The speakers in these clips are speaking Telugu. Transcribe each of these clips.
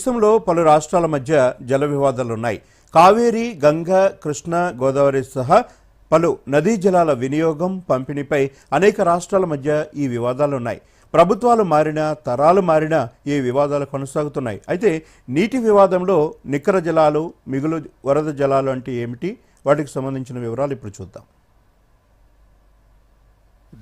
దేశంలో పలు రాష్ట్రాల మధ్య జల వివాదాలున్నాయి. కావేరి గంగ కృష్ణ గోదావరి సహా పలు నదీ జలాల వినియోగం పంపిణీపై అనేక రాష్ట్రాల మధ్య ఈ వివాదాలున్నాయి. ప్రభుత్వాలు మారినా తరాలు మారినా ఈ వివాదాలు కొనసాగుతున్నాయి. అయితే నీటి వివాదంలో నికర జలాలు మిగులు వరద జలాలు అంటే ఏమిటి? వాటికి సంబంధించిన వివరాలు ఇప్పుడు చూద్దాం.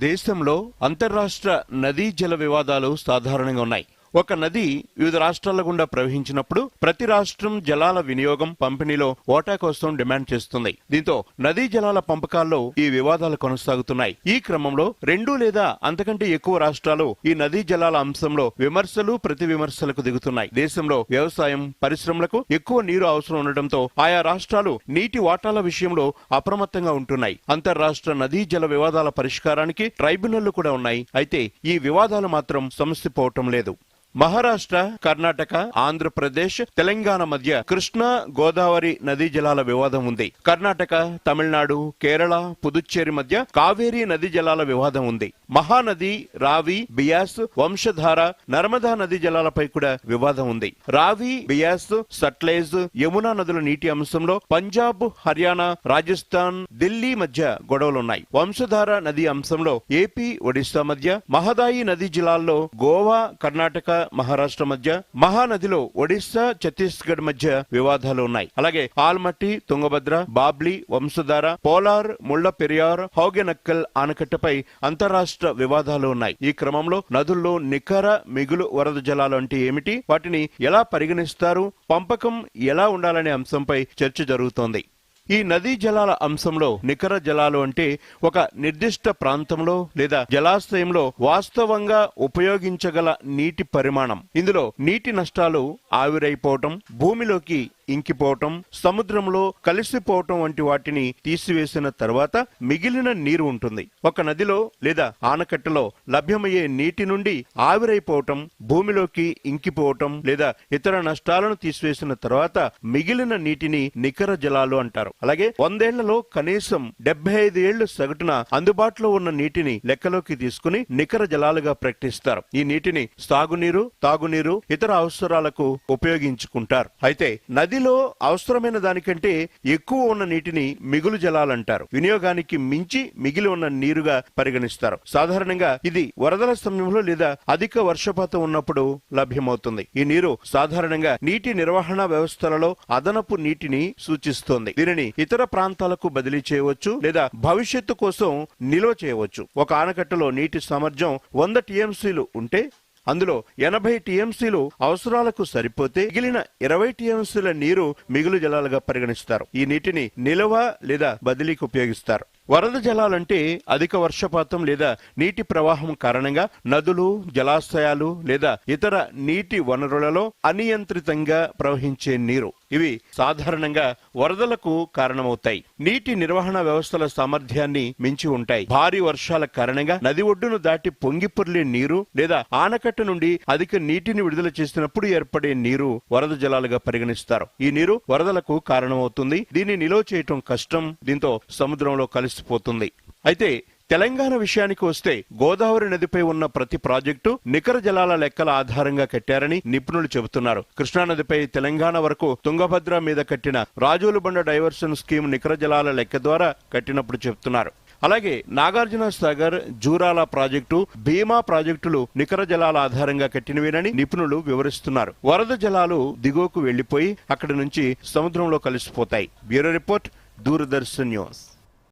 దేశంలో అంతర్రాష్ట్ర నదీ జల వివాదాలు సాధారణంగా ఉన్నాయి. ఒక నది వివిధ రాష్ట్రాల గుండా ప్రవహించినప్పుడు ప్రతి రాష్ట్రం జలాల వినియోగం పంపిణీలో ఓటా కోసం డిమాండ్ చేస్తుంది. దీంతో నదీ జలాల పంపకాల్లో ఈ వివాదాలు కొనసాగుతున్నాయి. ఈ క్రమంలో రెండు లేదా అంతకంటే ఎక్కువ రాష్ట్రాలు ఈ నదీ జలాల అంశంలో విమర్శలు ప్రతి విమర్శలకు దిగుతున్నాయి. దేశంలో వ్యవసాయం పరిశ్రమలకు ఎక్కువ నీరు అవసరం ఉండటంతో ఆయా రాష్ట్రాలు నీటి వాటాల విషయంలో అప్రమత్తంగా ఉంటున్నాయి. అంతర్రాష్ట్ర నదీ జల వివాదాల పరిష్కారానికి ట్రైబ్యునళ్ళు కూడా ఉన్నాయి. అయితే ఈ వివాదాలు మాత్రం సమస్య పోవటం లేదు. మహారాష్ట్ర కర్ణాటక ఆంధ్రప్రదేశ్ తెలంగాణ మధ్య కృష్ణా గోదావరి నదీ జలాల వివాదం ఉంది. కర్ణాటక తమిళనాడు కేరళ పుదుచ్చేరి మధ్య కావేరీ నదీ జలాల వివాదం ఉంది. మహానది రావి బియాస్ వంశధార నర్మదా నదీ జలాలపై కూడా వివాదం ఉంది. రావి బియాస్ సట్లేజ్ యమునా నదుల నీటి అంశంలో పంజాబ్ హర్యానా రాజస్థాన్ ఢిల్లీ మధ్య గొడవలున్నాయి. వంశధార నది అంశంలో ఏపీ ఒడిశా మధ్య మహదాయి నదీ జిల్లాల్లో గోవా కర్ణాటక మహారాష్ట్ర మధ్య మహానదిలో ఒడిశా ఛత్తీస్గఢ్ మధ్య వివాదాలు ఉన్నాయి. అలాగే ఆల్మట్టి తుంగభద్ర బాబ్లీ వంశధార పోలార్ ముళ్ళ పెరియార్ హౌగెనక్కల్ ఆనకట్టపై అంతరాష్ట్ర వివాదాలు ఉన్నాయి. ఈ క్రమంలో నదుల్లో నికర మిగులు వరద జలాలు అంటే ఏమిటి? వాటిని ఎలా పరిగణిస్తారు? పంపకం ఎలా ఉండాలనే అంశంపై చర్చ జరుగుతోంది. ఈ నదీ జలాల అంశంలో నికర జలాలు అంటే ఒక నిర్దిష్ట ప్రాంతంలో లేదా జలాశయంలో వాస్తవంగా ఉపయోగించగల నీటి పరిమాణం. ఇందులో నీటి నష్టాలు ఆవిరైపోవటం భూమిలోకి ఇంకిపోవటం సముద్రంలో కలిసిపోవటం వంటి వాటిని తీసివేసిన తర్వాత మిగిలిన నీరు ఉంటుంది. ఒక నదిలో లేదా ఆనకట్టలో లభ్యమయ్యే నీటి నుండి ఆవిరైపోవటం భూమిలోకి ఇంకిపోవటం లేదా ఇతర నష్టాలను తీసివేసిన తర్వాత మిగిలిన నీటిని నికర జలాలు అంటారు. అలాగే వందేళ్ళలో కనీసం డెబ్బై ఐదు ఏళ్ళు సగటున అందుబాటులో ఉన్న నీటిని లెక్కలోకి తీసుకుని నికర జలాలుగా ప్రకటిస్తారు. ఈ నీటిని సాగునీరు తాగునీరు ఇతర అవసరాలకు ఉపయోగించుకుంటారు. అయితే నది నదిలో అవసరమైన దానికంటే ఎక్కువ ఉన్న నీటిని మిగులు జలాలంటారు. వినియోగానికి మించి మిగిలి ఉన్న నీరుగా పరిగణిస్తారు. సాధారణంగా ఇది వరదల సమయంలో లేదా అధిక వర్షపాతం ఉన్నప్పుడు లభ్యమవుతుంది. ఈ నీరు సాధారణంగా నీటి నిర్వహణ వ్యవస్థలలో అదనపు నీటిని సూచిస్తోంది. దీనిని ఇతర ప్రాంతాలకు బదిలీ చేయవచ్చు లేదా భవిష్యత్తు కోసం నిల్వ చేయవచ్చు. ఒక ఆనకట్టలో నీటి సామర్థ్యం వంద టీఎంసీలు ఉంటే అందులో ఎనభై టీఎంసీలు అవసరాలకు సరిపోతే మిగిలిన ఇరవై టీఎంసీల నీరు మిగులు జలాలుగా పరిగణిస్తారు. ఈ నీటిని నిల్వ లేదా బదిలీకి ఉపయోగిస్తారు. వరద జలాలంటే అధిక వర్షపాతం లేదా నీటి ప్రవాహం కారణంగా నదులు జలాశయాలు లేదా ఇతర నీటి వనరులలో అనియంత్రితంగా ప్రవహించే నీరు. ఇవి సాధారణంగా వరదలకు కారణమవుతాయి. నీటి నిర్వహణ వ్యవస్థల సామర్థ్యాన్ని మించి ఉంటాయి. భారీ వర్షాల కారణంగా నది ఒడ్డును దాటి పొంగిపొర్లే నీరు లేదా ఆనకట్ట నుండి అధిక నీటిని విడుదల చేసినప్పుడు ఏర్పడే నీరు వరద జలాలుగా పరిగణిస్తారు. ఈ నీరు వరదలకు కారణమవుతుంది. దీన్ని నిల్వ చేయటం కష్టం. దీంతో సముద్రంలో కలిసి కలిసిపోతుంది. అయితే తెలంగాణ విషయానికి వస్తే గోదావరి నదిపై ఉన్న ప్రతి ప్రాజెక్టు నికర జలాల లెక్కల ఆధారంగా కట్టారని నిపుణులు చెబుతున్నారు. కృష్ణానదిపై తెలంగాణ వరకు తుంగభద్ర మీద కట్టిన రాజులబండ డైవర్షన్ స్కీమ్ నికర జలాల లెక్క ద్వారా కట్టినప్పుడు చెబుతున్నారు. అలాగే నాగార్జున సాగర్ జూరాల ప్రాజెక్టు భీమా ప్రాజెక్టులు నికర జలాల ఆధారంగా కట్టినవేనని నిపుణులు వివరిస్తున్నారు. వరద జలాలు దిగువకు వెళ్ళిపోయి అక్కడి నుంచి సముద్రంలో కలిసిపోతాయి. Bureau report Doordarshan news.